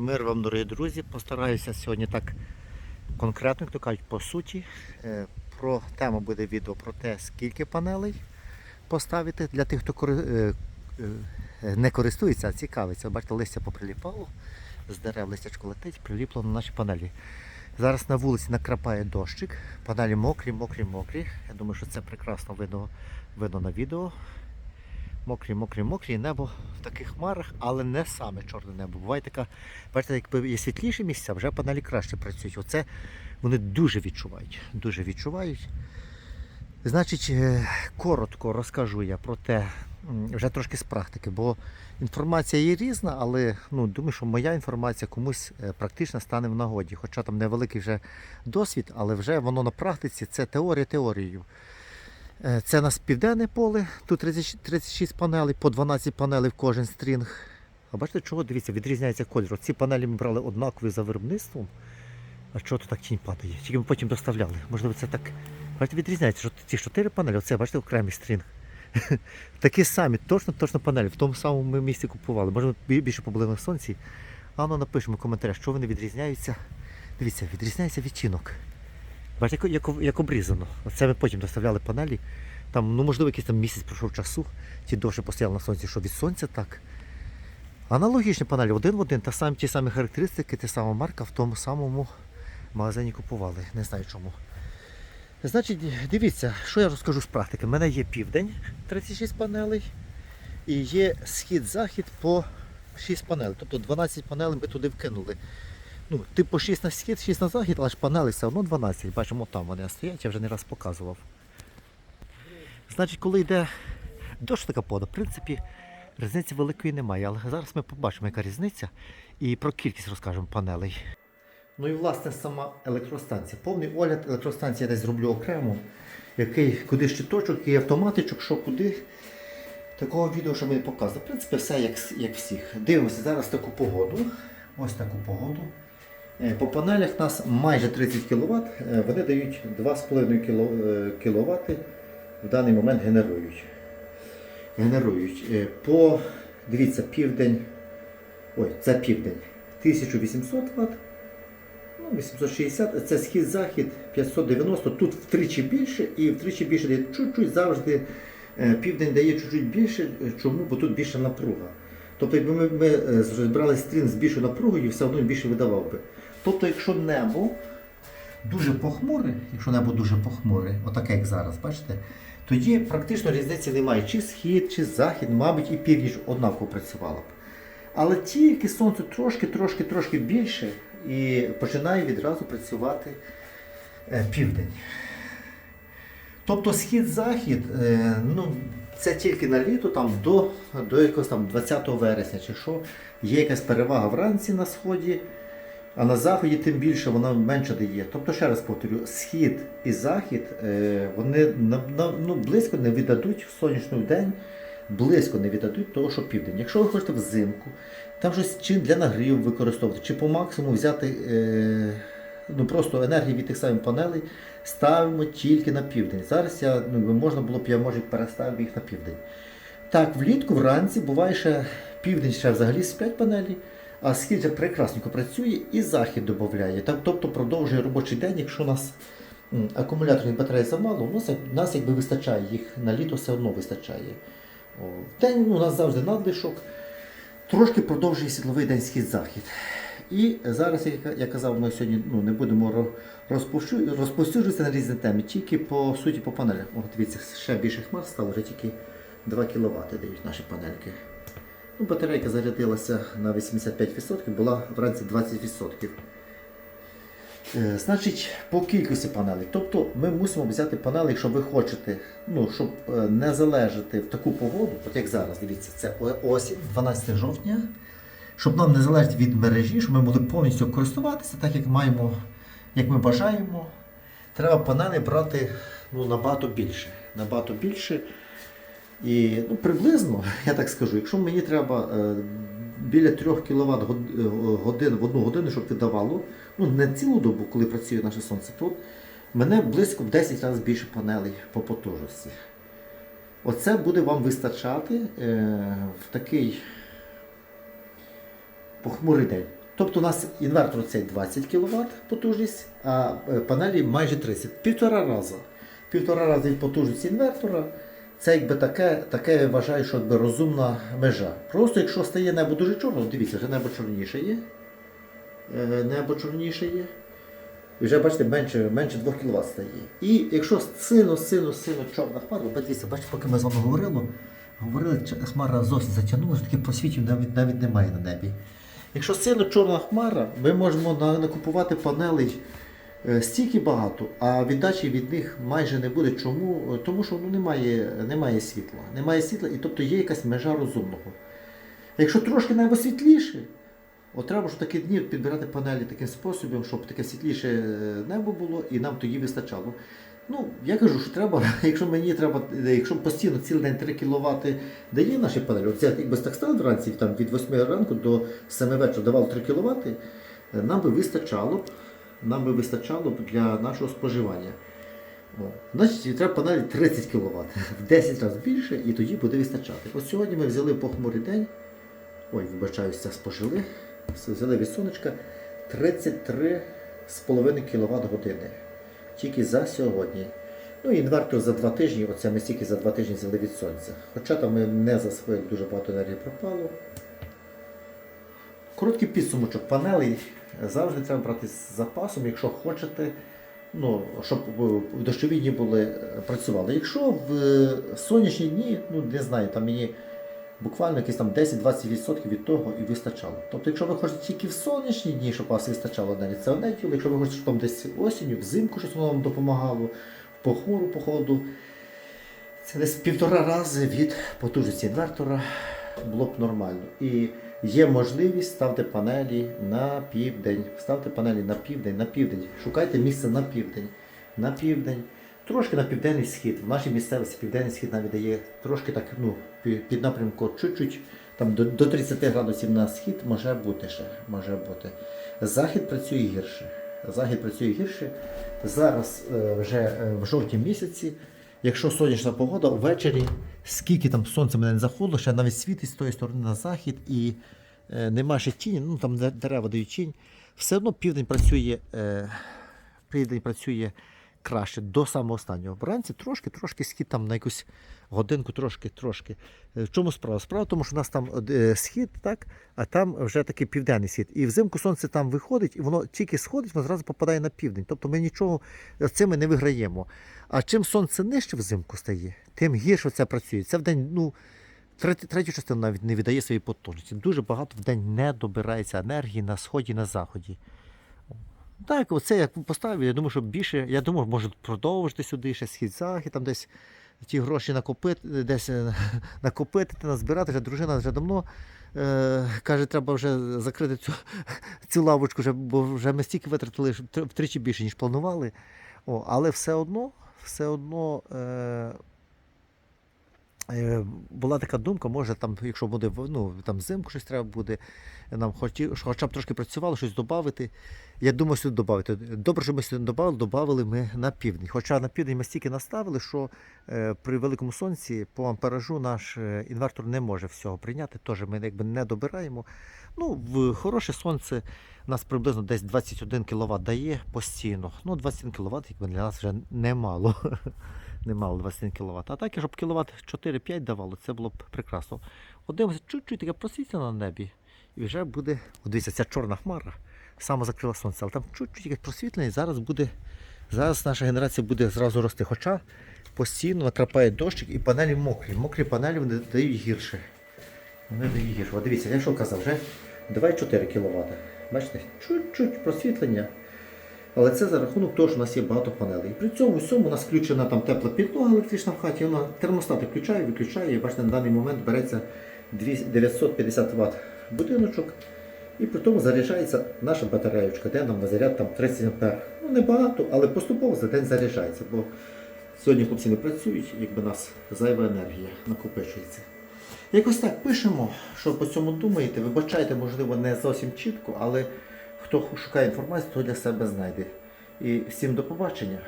Мир вам, дорогі друзі. Постараюся сьогодні так конкретно, як то кажуть, по суті. Е, Про тему буде відео про те, скільки панелей поставити для тих, хто е, е, не користується, а цікавиться. Бачите, листя поприліпало, з дерев листячко летить, приліпло на наші панелі. Зараз на вулиці накрапає дощик, панелі мокрі, мокрі, мокрі. Я думаю, що це прекрасно видно, видно на відео. Мокрі, мокрі, мокрі, небо в таких хмарах, але не саме чорне небо. Буває така, бачите, якби є світліші місця, вже панелі краще працюють. Оце вони дуже відчувають. Дуже відчувають. Значить, е, коротко розкажу я про те, вже трошки з практики, бо інформація є різна, але ну, думаю, що моя інформація комусь е, практично стане в нагоді. Хоча там невеликий вже досвід, але вже воно на практиці це теорія теорією. Е, Це у нас південне поле, тут 30 36 панелей, по 12 панелей в кожен стрінг. А бачите, чого? Дивіться, відрізняється кольор. Ці панелі ми брали однакові за виробництвом. А чого тут так тінь падає? Тільки ми потім доставляли. Можливо, це так. Бачите, відрізняється, що ці 4 панелі, оце, бачите, окремий стрінг. Такі самі, точно, точно панелі. В тому самому ми місці купували. Може, бі- більше побули на сонці. А ну напишемо в коментарях, що вони відрізняються. Дивіться, відрізняється відтінок. Бачите, як, як, як обрізано. Оце ми потім доставляли панелі. Там, ну, можливо, якийсь там місяць пройшов часу, ті довше постояли на сонці, що від сонця так. Аналогічні панелі один в один, та самі, ті самі характеристики, та сама марка в тому самому магазині купували. Не знаю чому. Значить, дивіться, що я розкажу з практики. У мене є південь 36 панелей і є схід-захід по 6 панелей. Тобто 12 панелей ми туди вкинули. Ну, типу 6 на схід, 6 на захід, але ж панелей все одно 12. Бачимо, там вони стоять, я вже не раз показував. Значить, коли йде дощ така пода, в принципі, різниці великої немає. Але зараз ми побачимо, яка різниця, і про кількість розкажемо панелей. Ну і власне сама електростанція. Повний огляд електростанції я десь зроблю окремо, який куди щиточок, який автоматичок, що куди. Такого відео, що ми показували. В принципі, все як, як всіх. Дивимося зараз таку погоду. Ось таку погоду. Е, По панелях у нас майже 30 кВт, вони дають 2,5 кВт в даний момент генерують. Генерують. Е, По, дивіться, південь, ой, це південь, 1800 Вт, ну, 860, це схід-захід 590, тут втричі більше і втричі більше дає чуть-чуть завжди е, південь дає чуть-чуть більше. Е, Чому? Бо тут більша напруга. Тобто, якби ми, ми е, збирали стрін з більшою напругою, все одно більше видавав би. Тобто, якщо небо дуже похмуре, якщо небо дуже похмуре, отаке як зараз, бачите, тоді практично різниці немає. Чи схід, чи захід, мабуть, і північ однаково працювала б. Але тільки сонце трошки, трошки, трошки більше і починає відразу працювати е, південь. Тобто схід-захід, е, ну, це тільки на літо, там до, до якогось там 20 вересня чи що, є якась перевага вранці на сході, а на заході тим більше вона менше дає. Тобто, ще раз повторю, схід і захід е, вони ну, близько не віддадуть в сонячний день, близько не віддадуть того, що південь. Якщо ви хочете взимку, там щось чи для нагріву використовувати, чи по максимуму взяти е, ну, просто енергію від тих самих панелей, ставимо тільки на південь. Зараз я, ну, можна було б, я може переставив їх на південь. Так, влітку вранці буває ще південь ще взагалі з 5 вже прекрасненько працює і захід додає. Тобто продовжує робочий день, якщо у нас акумуляторних батарей замало, у нас, як- нас якби вистачає, їх на літо все одно вистачає. В день ну, у нас завжди надлишок, трошки продовжує світловий день схід-захід. І зараз, як я казав, ми сьогодні ну, не будемо ро- розповсюджуватися на різні теми, тільки по суті по панелях. О, дивіться, ще більше хмар стало, вже тільки 2 кВт дають наші панельки. Ну, батарейка зарядилася на 85%, була вранці 20%. Е, Значить, по кількості панелей. Тобто ми мусимо взяти панели, якщо ви хочете, ну, щоб е, не залежати в таку погоду, от як зараз, дивіться, це осінь, 12 жовтня, щоб нам не залежати від мережі, щоб ми могли повністю користуватися, так як маємо, як ми бажаємо. Треба панели брати ну, набагато більше. Набагато більше. І ну, приблизно, я так скажу, якщо мені треба е, біля 3 кВт годин в одну годину, щоб видавало, ну не цілу добу, коли працює наше сонце, то мене близько в 10 разів більше панелей по потужності. Оце буде вам вистачати е, в такий похмурий день. Тобто у нас інвертор цей 20 кВт потужність, а е, панелі майже 30. Півтора рази. Півтора рази від потужності інвертора. Це якби таке, таке я вважаю, що якби розумна межа. Просто якщо стає небо дуже чорно, дивіться, вже небо чорніше є. Е, Небо чорніше є. І вже бачите, менше, менше 2 кВт стає. І якщо сильно, сильно, сильно чорна хмара, от дивіться, бачите, поки ми з вами говорили, говорили, хмара зовсім затягнулася, таких просвітів навіть, навіть немає на небі. Якщо сильно чорна хмара, ми можемо накупувати панелей стільки багато, а віддачі від них майже не буде. Чому? Тому що ну, немає, немає світла. Немає світла, і тобто є якась межа розумного. Якщо трошки небо світліше, от треба ж такі дні підбирати панелі таким способом, щоб таке світліше е, небо було і нам тоді вистачало. Ну, я кажу, що треба, якщо мені треба, е, якщо постійно цілий день 3 кВт дає наші панелі, от якби так стало вранці, там від 8 ранку до 7 вечора давало 3 кВт, нам би вистачало б, нам би вистачало для нашого споживання. О, Значить, треба панелі 30 кВт, в 10 разів більше, і тоді буде вистачати. От сьогодні ми взяли похмурий день. Ой, вибачаюся, спожили. Взяли від сонечка 33,5 кВт години. Тільки за сьогодні. Ну, інвертор за два тижні, оце ми стільки за два тижні взяли від сонця. Хоча там ми не засвоїли, дуже багато енергії пропало. Короткий підсумочок панелей завжди треба брати з запасом, якщо хочете, ну, щоб в дощові дні були, е, працювали. Якщо в е, сонячні дні, ну не знаю, там мені буквально якісь там 10-20% від того і вистачало. Тобто, якщо ви хочете тільки в сонячні дні, щоб вас вистачало навіть це одне діло, якщо ви хочете, щоб там десь осінню, взимку щось воно вам допомагало, в похмуру походу, це десь півтора рази від потужності інвертора було б нормально. І є можливість ставити панелі на південь. Ставте панелі на південь, на південь. Шукайте місце на південь. На південь. Трошки на південний схід. В нашій місцевості південний схід навіть дає трошки так, ну, під напрямку чуть-чуть, там до, до 30 градусів на схід може бути ще. Може бути. Захід працює гірше. Захід працює гірше. Зараз е, вже е, в жовтні місяці, якщо сонячна погода, ввечері, скільки там сонце мене не заходило, ще навіть світить з тої сторони на захід і е, нема ще тіні, ну там де- дерева дають тінь, все одно південь працює, е, південь працює краще до самого останнього. Вранці трошки, трошки схід там на якусь годинку, трошки, трошки. Е, В чому справа? Справа в тому, що у нас там е, схід, так, а там вже такий південний схід. І взимку сонце там виходить, і воно тільки сходить, воно зразу попадає на південь. Тобто ми нічого цим не виграємо. А чим сонце нижче взимку стає, тим гірше це працює. Це в день, ну, третю, частину навіть не віддає своїй потужності. Дуже багато в день не добирається енергії на сході, на заході. Так, оце як поставив, я думаю, що більше, я думаю, може продовжити сюди ще схід захід, там десь ті гроші накопити, десь е, накопити, назбирати. Вже дружина вже давно е, каже, треба вже закрити цю, цю лавочку, вже, бо вже ми стільки витратили втричі більше, ніж планували. О, але все одно, все одно. Е, Е, Була така думка, може там, якщо буде ну, там взимку щось треба буде, нам хоті, хоча б трошки працювало, щось додати. Я думаю, сюди додати. Добре, що ми сюди додали, додали ми на південь. Хоча на південь ми стільки наставили, що е, при великому сонці по амперажу наш е, інвертор не може всього прийняти. Теж ми якби не добираємо. Ну, в хороше сонце нас приблизно десь 21 кВт дає постійно. Ну, 21 кВт якби для нас вже немало. Немало 21 кВт. А так, щоб кіловат 4-5 давало, це було б прекрасно. От дивимося, чуть-чуть таке просвітлено на небі. І вже буде, дивіться, ця чорна хмара саме закрила сонце, але там чуть-чуть якесь просвітлення, і зараз буде, зараз наша генерація буде зразу рости. Хоча постійно накрапає дощик і панелі мокрі. Мокрі панелі вони дають гірше. Вони дають гірше. От дивіться, я що казав, вже 2,4 кВт. Бачите, чуть-чуть просвітлення. Але це за рахунок того, що у нас є багато панелей. При цьому всьому у нас включена там тепла підлога електрична в хаті, вона термостати включає, виключає. І бачите, на даний момент береться 950 Вт будиночок. І при тому заряджається наша батареєчка, де нам на заряд там 30 А. Ну небагато, але поступово за день заряджається. Бо сьогодні хлопці не працюють, якби нас зайва енергія накопичується. Якось так пишемо, що по цьому думаєте. Вибачайте, можливо, не зовсім чітко, але хто шукає інформацію, то для себе знайде. І всім до побачення.